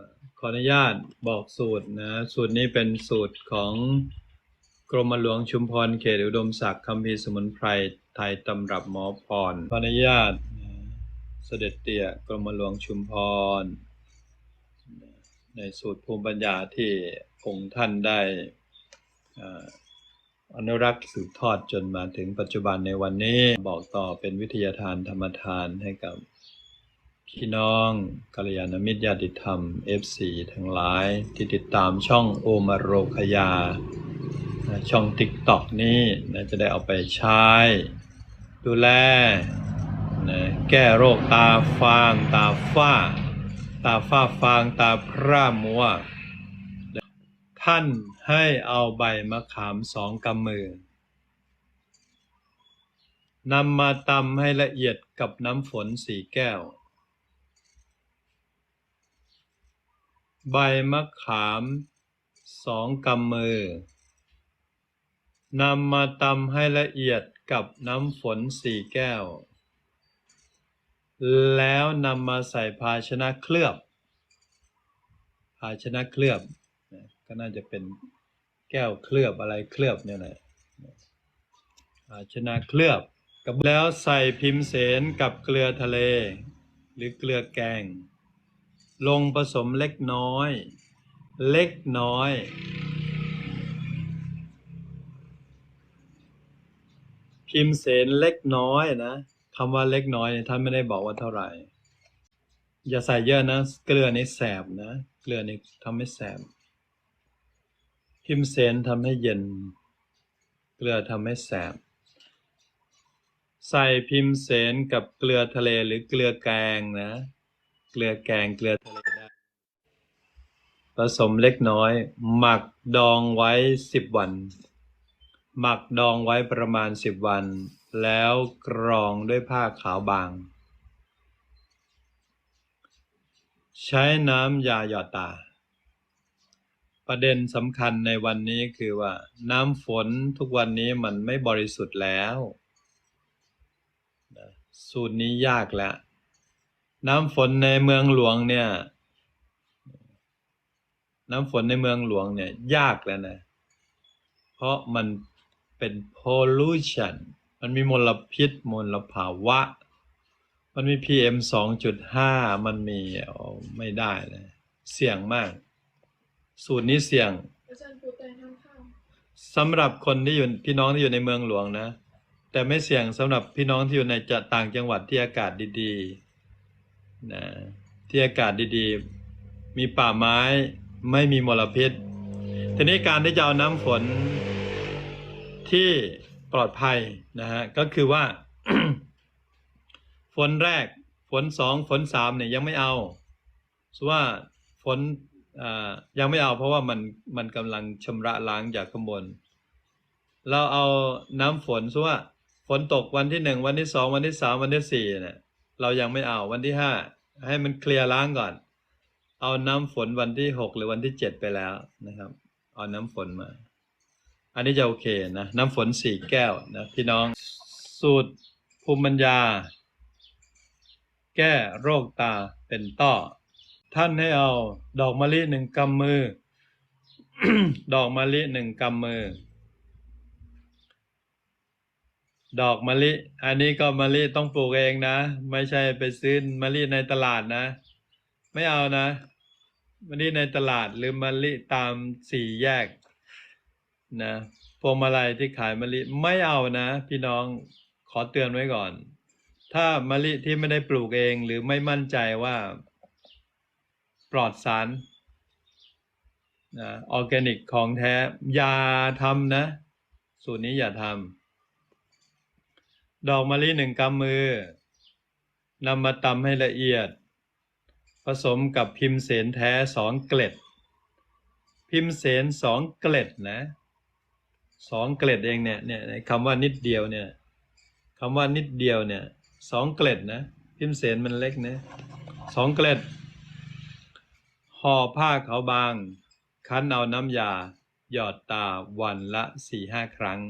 อขออนุญาตบอกสูตรนะ สูตรนี้เป็นสูตรของกรมหลวงชุมพรเขตอุดมศักดิ์คำพีสมุนไพรไทยตำรับหมอพรขออนุญาตนะเสด็จเตี่ยกรมหลวงชุมพร ในสูตรภูมิปัญญาที่องค์ท่านได้อนุรักษ์สืบทอดจนมาถึงปัจจุบันในวันนี้บอกต่อเป็นวิทยาทานธรรมทานให้กับ พี่น้องกัลยาณมิตรญาติธรรม FC ทั้งหลายที่ติดตามช่องโอมาโรคยา ช่อง TikTok นี้นะจะได้เอาไปใช้ ดูแลนะแก้โรคตาฟางตาฝ้า ตาฝ้าฟางตาพร่ามัว ท่านให้เอาใบมะขามสองกำมือนำมาตำให้ละเอียดกับน้ำฝนสี่แก้ว ใบมะขามสองกำมือนำมาตำให้ละเอียดกับน้ำฝนสี่แก้ว แล้วนำมาใส่ภาชนะเคลือบ ภาชนะเคลือบ ก็น่าจะเป็นแก้วเคลือบอะไรเคลือบเนี่ยแหละภาชนะเคลือบกับแล้วใส่พิมพ์เสนกับเกลือทะเล หรือเกลือแกง ลงผสมเล็กน้อย เล็กน้อย พิมพ์เสนเล็กน้อยนะคำว่าเล็กน้อยเนี่ยท่านไม่ได้บอกว่าเท่าไหร่ อย่าใส่เยอะนะ เกลือนี่แสบนะ เกลือนี่ทำให้แสบ พิมพ์เสนทำให้เย็น เกลือทำให้แสบใส่พิมพ์เสนกับเกลือทะเลหรือเกลือแกงนะ เกลือแกงเกลือทะเลได้ผสมเล็กน้อย หมักดองไว้สิบวัน หมักดองไว้ประมาณสิบวัน แล้วกรองด้วยผ้าขาวบาง ใช้น้ำยาหยอดตา ประเด็นสำคัญในวันนี้คือว่า น้ำฝนทุกวันนี้มันไม่บริสุทธิ์แล้ว สูตรนี้ยากแล้ว น้ำฝนในเมืองหลวงเนี่ย น้ำฝนในเมืองหลวงเนี่ย ยากแล้วนะ เพราะมันเป็น pollution มันมีมลพิษมลภาวะ มันมี PM 2.5 มันมีโอ้ไม่ได้เลยเสี่ยงมาก สูตรนี้เสี่ยงอาจารย์ปูแต่ห้ามเข้าสำหรับคนที่อยู่พี่น้องที่อยู่ในเมืองหลวงนะ แต่ไม่เสี่ยงสำหรับพี่น้องที่อยู่ในจะต่างจังหวัดที่อากาศดีๆ นะที่อากาศดีๆ มีป่าไม้ไม่มีมลพิษ ทีนี้การที่จะเอาน้ำฝนที่ปลอดภัยนะฮะก็คือว่า ฝนแรกฝนสองฝนสามเนี่ยยังไม่เอาสว่าฝนยังไม่เอาเพราะว่ามันมันกำลังชำระล้างจากข้างบน เราเอาน้ำฝนสว่าฝนตกวันที่หนึ่งวันที่สองวันที่สามวันที่สี่เนี่ย เรายังไม่เอาวันที่ห้าให้มันเคลียร์ล้างก่อน เอาน้ำฝนวันที่หกหรือวันที่เจ็ดไปแล้วนะครับ เอาน้ำฝนมา อันนี้จะโอเคนะ น้ำฝนสี่แก้วนะพี่น้องสูตรภูมิปัญญา แก้โรคตาเป็นต้อ ท่านให้เอาดอกมะลิหนึ่งกำมือ ดอกมะลิหนึ่งกำมือ ดอกมะลิ อันนี้ก็มะลิต้องปลูกเองนะ ไม่ใช่ไปซื้อมะลิในตลาดนะ ไม่เอานะมะลิในตลาดหรือมะลิตามสี่แยกนะพวงมาลัยที่ขายมะลิไม่เอานะ พี่น้องขอเตือนไว้ก่อน ถ้ามะลิที่ไม่ได้ปลูกเองหรือไม่มั่นใจว่า ปลอดสารนะออร์แกนิกของแท้อย่าทำนะ สูตรนี้อย่าทำ ดอกมะลิหนึ่งกำมือนำมาตำให้ละเอียด ผสมกับพิมพ์เสนแท้สองเกล็ด พิมพ์เสนสองเกล็ดนะสองเกล็ดเองเนี่ยเนี่ยคำว่านิดเดียวเนี่ยคำว่านิดเดียวเนี่ยสองเกล็ดนะพิมพ์เสนมันเล็กนะสองเกล็ดห่อผ้าเขาบาง คั้นเอาน้ำยา หยอดตาวันละสี่ห้าครั้ง